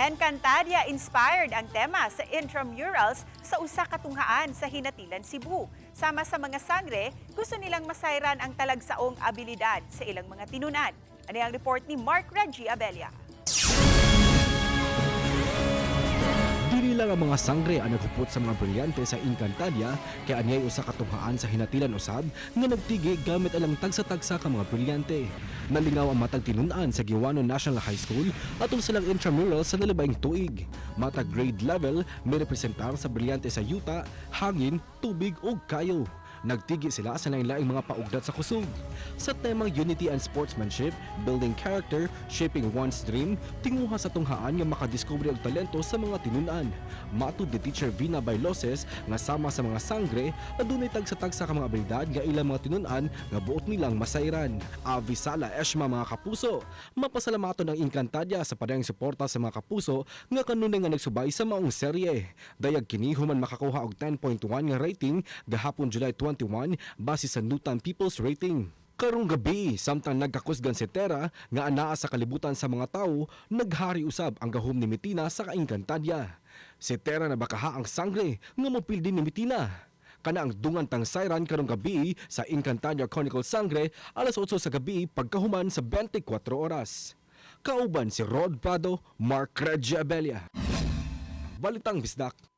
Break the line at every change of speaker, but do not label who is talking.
Encantadia inspired ang tema sa intramurals sa usa ka tunghaan sa Hinatilan, Cebu. Sama sa mga sangre, gusto nilang masayran ang talagsaong abilidad sa ilang mga tinunan. Ano ang report ni Mark Reggie Abella?
Lang ang mga sangre ang naghupot sa mga brilyante sa Encantadia kay anyay usa ka tunghaan sa hinatilan usab nga nagtigi gamit alang tagsa-tagsa ka mga brilyante. Nalingaw ang matag tinunan sa Giwano National High School atol silang intramural sa nalabaing tuig. Matag grade level may representar sa brilyante sa yuta, hangin, tubig ug kayo. Nagtigi sila sa lain-laing mga paugdat sa kusog. Sa temang Unity and Sportsmanship, Building Character, Shaping One's Dream, tinguha sa tunghaan nga makadiskubre og talento sa mga tinunan. Matud ni Teacher Vina Bailoses nga sama sa mga sangre, adunay tagsa-tagsa ka mga abilidad nga ilang mga tinunan nga buot nilang masayran. Avisala Eshma mga kapuso, mapasalamaton ang Encantadia sa padayang suporta sa mga kapuso nga kanunay nga nagsubay sa maong serye. Dayag kini human makakuha og 10.1 nga rating gahapon July 21 base sa Nutan People's Rating. Karong gabi, samtang nagkakusgan si Tera nga anaa sa kalibutan sa mga tao, naghari usab ang gahom ni Mitina sa kaingkantadya. Si Tera na bakaha ang sangre nga mopildi ni Mitina. Kana ang dungan tang siren karong gabi sa Encantadia Chronicle Sangre alas 8 sa gabi pagkahuman sa 24 oras. Kauban si Rod Prado, Mark Reggie Abella. Balitang Bisdak.